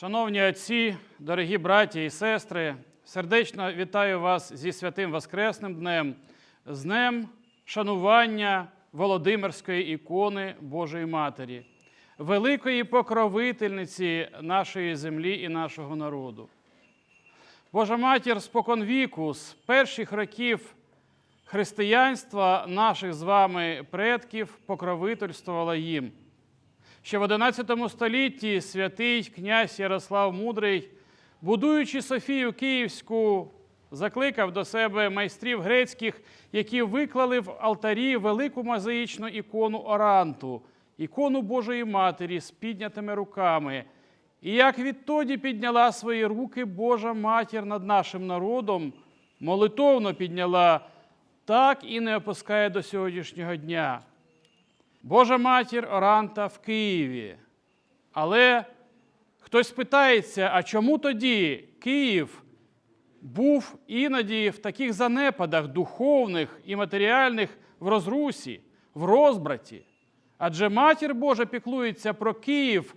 Шановні отці, дорогі браті і сестри, сердечно вітаю вас зі святим Воскресним днем, з днем шанування Володимирської ікони Божої Матері, великої покровительниці нашої землі і нашого народу. Божа матір спокон віку, з перших років християнства наших з вами предків покровительствувала їм. Ще в XI столітті святий князь Ярослав Мудрий, будуючи Софію Київську, закликав до себе майстрів грецьких, які виклали в алтарі велику мозаїчну ікону Оранту, ікону Божої Матері з піднятими руками. І як відтоді підняла свої руки Божа Матір над нашим народом, молитовно підняла, так і не опускає до сьогоднішнього дня. Божа матір Оранта в Києві. Але хтось питається, а чому тоді Київ був іноді в таких занепадах духовних і матеріальних в розрусі, в розбраті? Адже матір Божа піклується про Київ,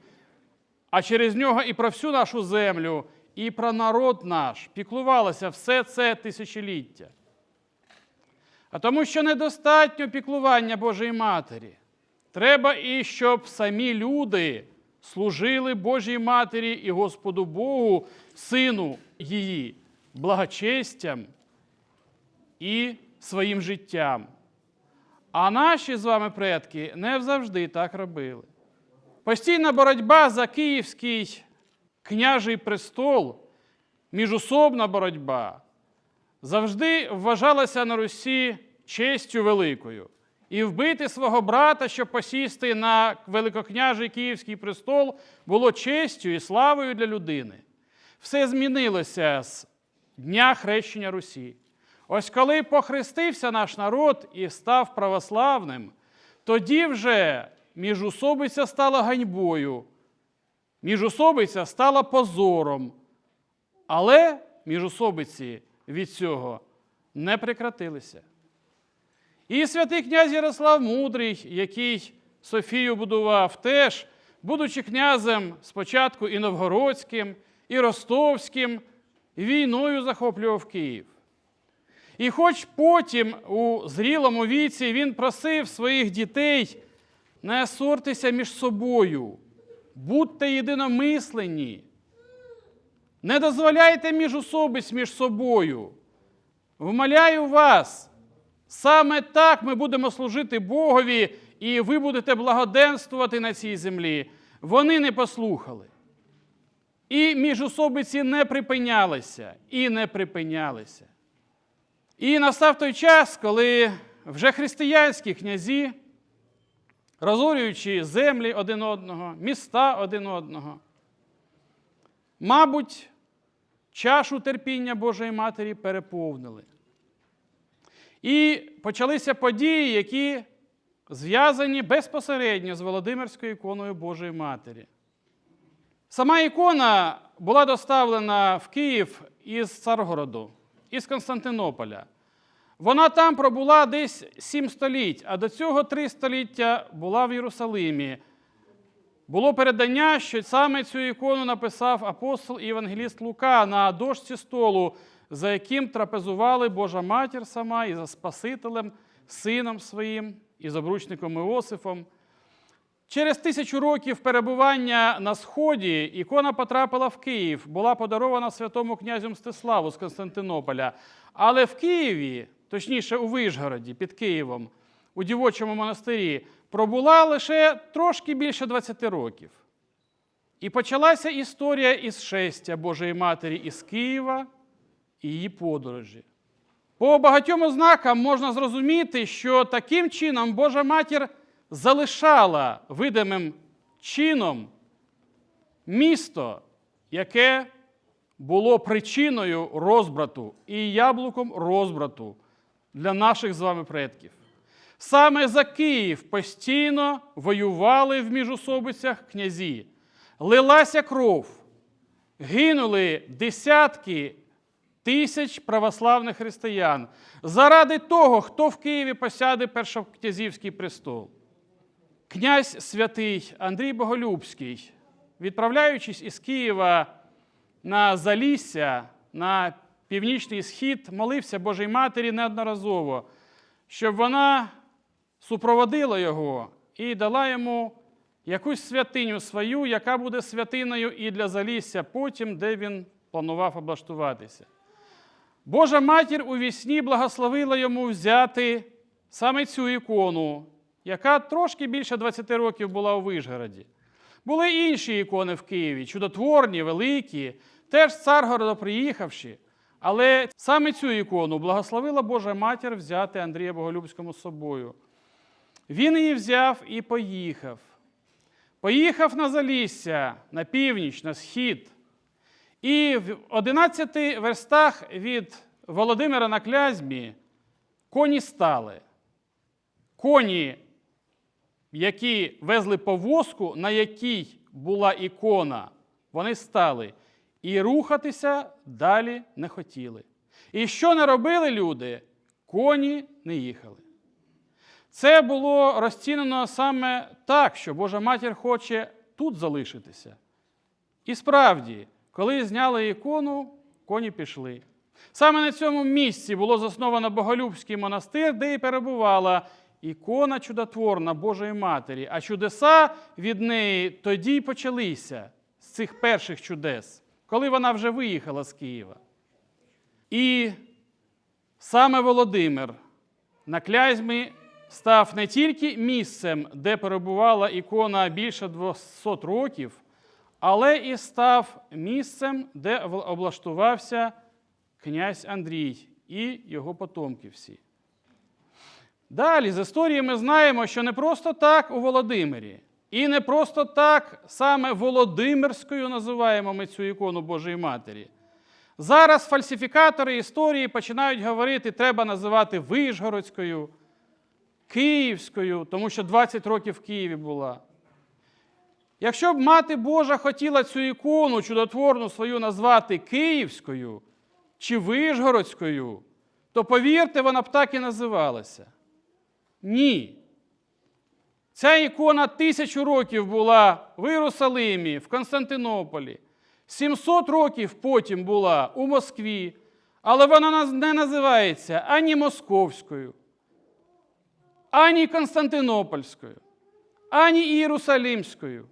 а через нього і про всю нашу землю, і про народ наш піклувалося все це тисячоліття. А тому, що недостатньо піклування Божої Матері. Треба і щоб самі люди служили Божій Матері і Господу Богу, Сину її, благочестям і своїм життям. А наші з вами предки не завжди так робили. Постійна боротьба за Київський княжий престол, міжусобна боротьба, завжди вважалася на Русі честю великою. І вбити свого брата, щоб посісти на великокняжий Київський престол, було честю і славою для людини. Все змінилося з дня хрещення Русі. Ось коли похрестився наш народ і став православним, тоді вже міжусобиця стала ганьбою, міжусобиця стала позором. Але міжусобиці від цього не прекратилися. І святий князь Ярослав Мудрий, який Софію будував, теж, будучи князем спочатку і Новгородським, і Ростовським, війною захоплював Київ. І хоч потім у зрілому віці він просив своїх дітей не сортися між собою, будьте єдиномислені, не дозволяйте міжусобиць між собою. Вмоляю вас. Саме так ми будемо служити Богові, і ви будете благоденствувати на цій землі. Вони не послухали. І міжособиці не припинялися, і не припинялися. І настав той час, коли вже християнські князі, розорюючи землі один одного, міста один одного, мабуть, чашу терпіння Божої Матері переповнили. І почалися події, які зв'язані безпосередньо з Володимирською іконою Божої Матері. Сама ікона була доставлена в Київ із Царгороду, із Константинополя. Вона там пробула десь сім століть, а до цього три століття була в Єрусалимі. Було передання, що саме цю ікону написав апостол і євангеліст Лука на дошці столу за яким трапезували Божа матір сама і за Спасителем, сином своїм, і з обручником Іосифом. Через тисячу років перебування на Сході ікона потрапила в Київ, була подарована святому князю Мстиславу з Константинополя. Але в Києві, точніше у Вишгороді, під Києвом, у дівочому монастирі, пробула лише трошки більше 20 років. І почалася історія із шестя Божої Матері із Києва і її подорожі. По багатьом ознакам можна зрозуміти, що таким чином Божа матір залишала видимим чином місто, яке було причиною розбрату і яблуком розбрату для наших з вами предків. Саме за Київ постійно воювали в міжусобицях князі, лилася кров, гинули десятки тисяч православних християн заради того, хто в Києві посяде першокнязівський престол. Князь святий Андрій Боголюбський відправляючись із Києва на Залісся, на північний схід, молився Божій Матері неодноразово, щоб вона супроводила його і дала йому якусь святиню свою, яка буде святиною і для Залісся потім, де він планував облаштуватися. Божа матір у вісні благословила йому взяти саме цю ікону, яка трошки більше 20 років була у Вишгороді. Були інші ікони в Києві, чудотворні, великі, теж з Царгорода приїхавши. Але саме цю ікону благословила Божа матір взяти Андрія Боголюбському з собою. Він її взяв і поїхав. Поїхав на Залісся, на північ, на схід. І в 11 верстах від Володимира на Клязьмі коні стали. Коні, які везли повозку, на якій була ікона, вони стали. І рухатися далі не хотіли. І що не робили люди? Коні не їхали. Це було розцінено саме так, що Божа матір хоче тут залишитися. І справді, коли зняли ікону, коні пішли. Саме на цьому місці було засновано Боголюбський монастир, де і перебувала ікона чудотворна Божої Матері, а чудеса від неї тоді й почалися з цих перших чудес, коли вона вже виїхала з Києва. І саме Володимир на Клязьмі став не тільки місцем, де перебувала ікона більше 200 років, але і став місцем, де облаштувався князь Андрій і його потомки всі. Далі з історії ми знаємо, що не просто так у Володимирі, і не просто так саме Володимирською називаємо ми цю ікону Божої Матері. Зараз фальсифікатори історії починають говорити, треба називати Вишгородською, Київською, тому що 20 років в Києві була. Якщо б мати Божа хотіла цю ікону чудотворну свою назвати Київською чи Вишгородською, то повірте, вона б так і називалася. Ні. Ця ікона тисячу років була в Єрусалимі, в Константинополі. 700 років потім була у Москві, але вона не називається ані Московською, ані Константинопольською, ані Єрусалимською,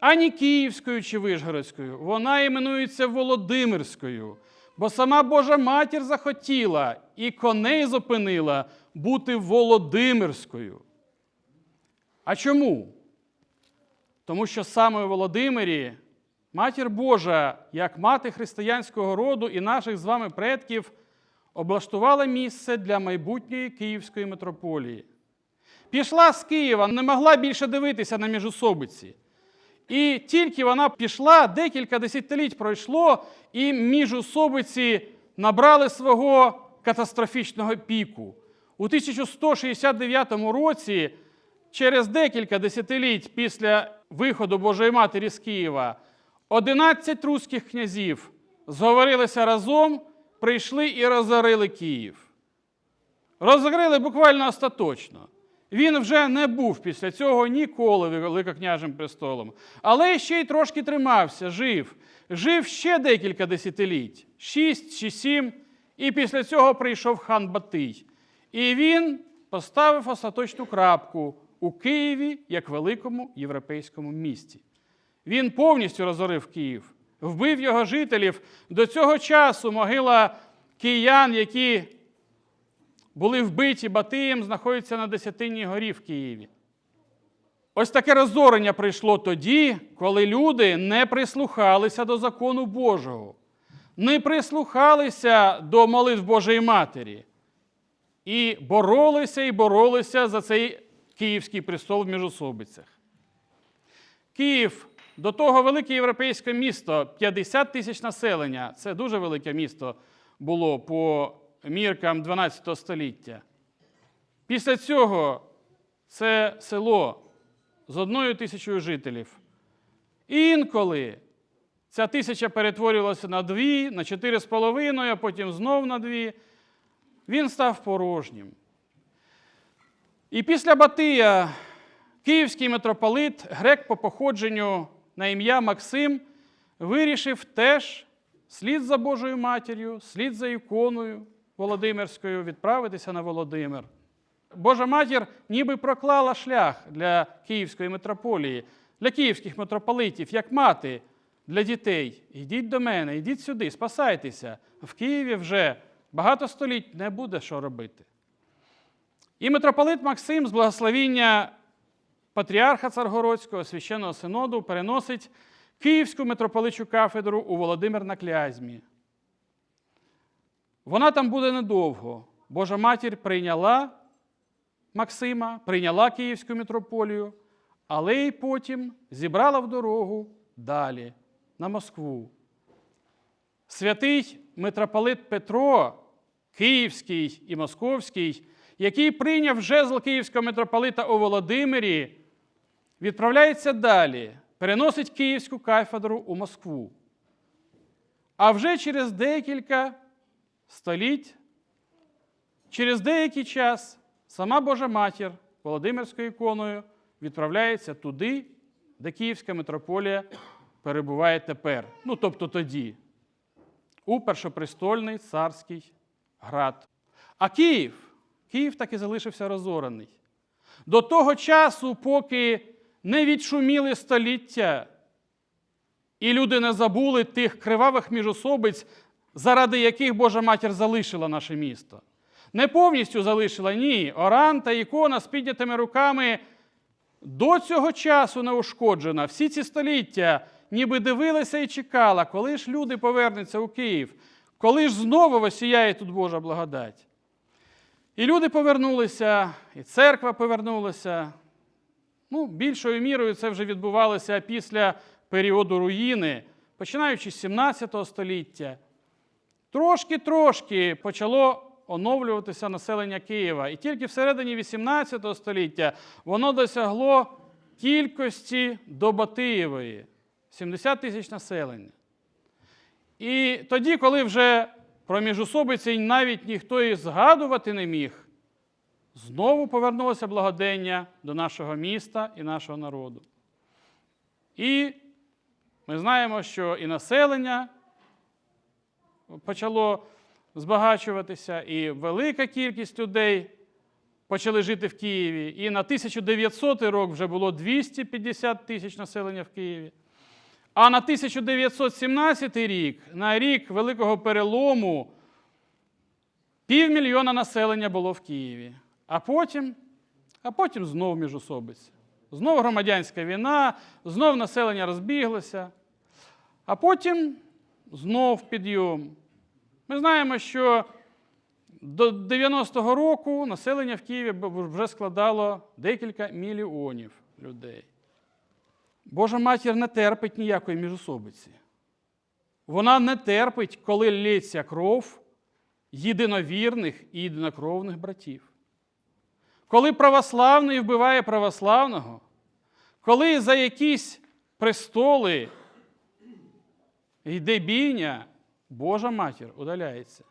ані Київською чи Вишгородською. Вона іменується Володимирською, бо сама Божа матір захотіла і коней зупинила бути Володимирською. А чому? Тому що саме у Володимирі Матір Божа, як мати християнського роду і наших з вами предків, облаштувала місце для майбутньої Київської митрополії. Пішла з Києва, не могла більше дивитися на міжусобиці. І тільки вона пішла, декілька десятиліть пройшло, і міжусобиці набрали свого катастрофічного піку. У 1169 році, через декілька десятиліть після виходу Божої Матері з Києва, 11 руських князів зговорилися разом, прийшли і розорили Київ. Розорили буквально остаточно. Він вже не був після цього ніколи великокняжим престолом. Але ще й трошки тримався, жив. Жив ще декілька десятиліть, шість чи сім, і після цього прийшов хан Батий. І він поставив остаточну крапку у Києві як великому європейському місті. Він повністю розорив Київ, вбив його жителів. До цього часу могила киян, які були вбиті Батиєм, знаходиться на Десятинній горі в Києві. Ось таке розорення прийшло тоді, коли люди не прислухалися до закону Божого, не прислухалися до молитв Божої Матері і боролися і боролися за цей Київський престол в міжособицях. Київ до того велике європейське місто 50 тисяч населення. Це дуже велике місто було по міркам 12 століття. Після цього це село з одною тисячою жителів. Інколи ця тисяча перетворювалася на дві, на чотири з половиною, а потім знов на дві. Він став порожнім. І після Батия київський митрополит, грек по походженню на ім'я Максим, вирішив теж слід за Божою матір'ю, слід за іконою Володимирською відправитися на Володимир. Божа матір ніби проклала шлях для Київської митрополії, для київських митрополитів, як мати для дітей. Йдіть до мене, йдіть сюди, спасайтеся. В Києві вже багато століть не буде що робити. І митрополит Максим з благословіння патріарха Царгородського, священного синоду, переносить Київську митрополичу кафедру у Володимир на Клязьмі. Вона там буде недовго. Божа матір прийняла Максима, прийняла Київську митрополію, але й потім зібрала в дорогу далі, на Москву. Святий митрополит Петро, Київський і Московський, який прийняв жезл Київського митрополита у Володимирі, відправляється далі, переносить Київську кафедру у Москву. А вже через декілька століть, через деякий час сама Божа Матір Володимирською іконою відправляється туди, де Київська митрополія перебуває тепер. Ну, тобто тоді, у першопрестольний царський град. А Київ, Київ так і залишився розорений. До того часу, поки не відшуміли століття, і люди не забули тих кривавих міжособиць, заради яких Божа матір залишила наше місто. Не повністю залишила, ні. Оран та ікона з піднятими руками до цього часу не ушкоджена. Всі ці століття ніби дивилися і чекала, коли ж люди повернуться у Київ, коли ж знову осіяє тут Божа благодать. І люди повернулися, і церква повернулася. Ну, більшою мірою це вже відбувалося після періоду руїни, починаючи з 17 століття. Трошки-трошки почало оновлюватися населення Києва. І тільки всередині 18 століття воно досягло кількості до Батиєвої 70 тисяч населення. І тоді, коли вже про міжусобиці навіть ніхто і згадувати не міг, знову повернулося благодення до нашого міста і нашого народу. І ми знаємо, що і населення почало збагачуватися, і велика кількість людей почали жити в Києві. І на 1900 рік вже було 250 тисяч населення в Києві. А на 1917 рік, на рік великого перелому, півмільйона населення було в Києві. А потім, а потім знов міжособиці. Знов громадянська війна, знов населення розбіглося, а потім знов підйом. Ми знаємо, що до 90-го року населення в Києві вже складало декілька мільйонів людей. Божа матір не терпить ніякої міжособиці. Вона не терпить, коли лється кров єдиновірних і єдинокровних братів. Коли православний вбиває православного, коли за якісь престоли йде бійня, Божа матір удаляється.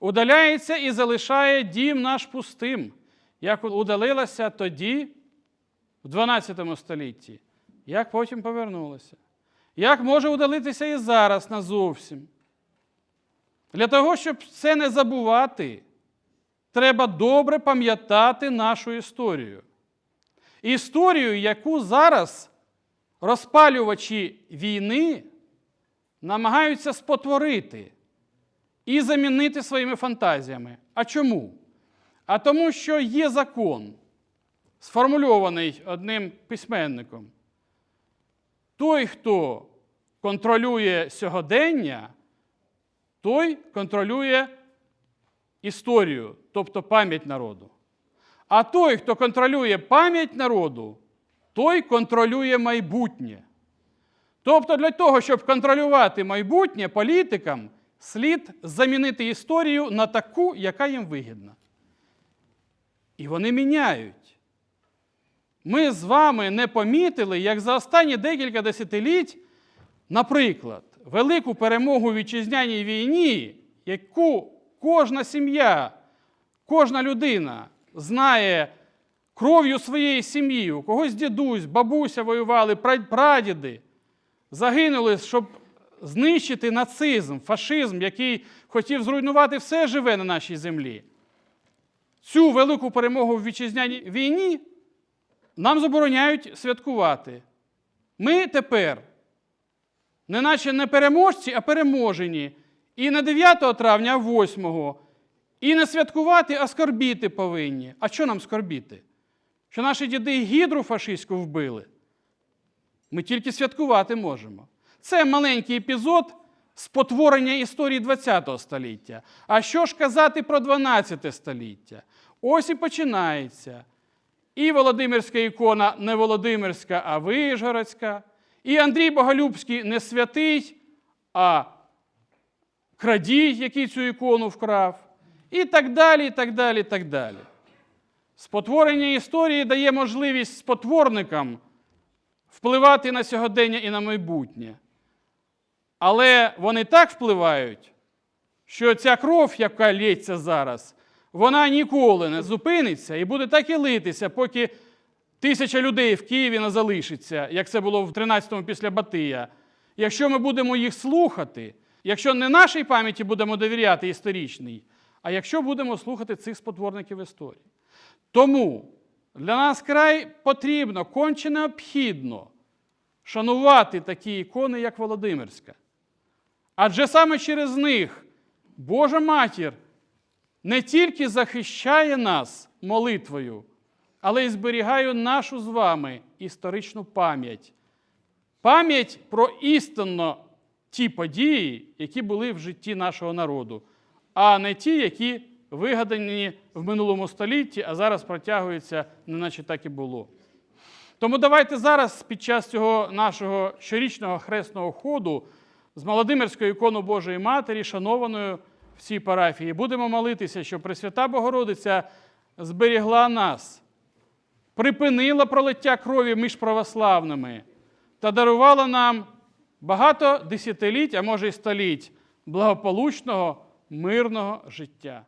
Удаляється і залишає дім наш пустим, як удалилася тоді, в 12 столітті, як потім повернулася. Як може удалитися і зараз назовсім. Для того, щоб це не забувати, треба добре пам'ятати нашу історію. Історію, яку зараз розпалювачі війни намагаються спотворити і замінити своїми фантазіями. А чому? А тому, що є закон, сформульований одним письменником. Той, хто контролює сьогодення, той контролює історію, тобто пам'ять народу. А той, хто контролює пам'ять народу, той контролює майбутнє. Тобто, для того, щоб контролювати майбутнє політикам, слід замінити історію на таку, яка їм вигідна. І вони міняють. Ми з вами не помітили, як за останні декілька десятиліть, наприклад, велику перемогу у вітчизняній війні, яку кожна сім'я, кожна людина знає кров'ю своєї сім'ї, у когось дідусь, бабуся воювали, прадіди, загинули, щоб знищити нацизм, фашизм, який хотів зруйнувати все живе на нашій землі. Цю велику перемогу в вітчизняній війні нам забороняють святкувати. Ми тепер, неначе не переможці, а переможені. І не 9 травня, а 8. І не святкувати, а скорбіти повинні. А що нам скорбіти? Що наші діди гідру фашистську вбили? Ми тільки святкувати можемо. Це маленький епізод спотворення історії ХХ століття. А що ж казати про 12 століття? Ось і починається. І Володимирська ікона не Володимирська, а Вижгородська. І Андрій Боголюбський не святий, а крадій, який цю ікону вкрав. І так далі, і так далі, і так далі. Спотворення історії дає можливість спотворникам впливати на сьогодення і на майбутнє. Але вони так впливають, що ця кров, яка лється зараз, вона ніколи не зупиниться і буде так і литися, поки тисяча людей в Києві не залишиться, як це було в 13-му після Батия. Якщо ми будемо їх слухати, якщо не нашій пам'яті будемо довіряти історичній, а якщо будемо слухати цих спотворників історії. Тому для нас край потрібно, конче необхідно шанувати такі ікони, як Володимирська. Адже саме через них Божа Матір не тільки захищає нас молитвою, але й зберігає нашу з вами історичну пам'ять. Пам'ять про істинно ті події, які були в житті нашого народу, а не ті, які вигадані в минулому столітті, а зараз протягуються, неначе так і було. Тому давайте зараз, під час цього нашого щорічного хресного ходу, з Молодимирською іконою Божої Матері, шанованою в цій парафії, будемо молитися, щоб Пресвята Богородиця зберігла нас, припинила пролиття крові між православними та дарувала нам багато десятиліть, а може й століть благополучного, мирного життя.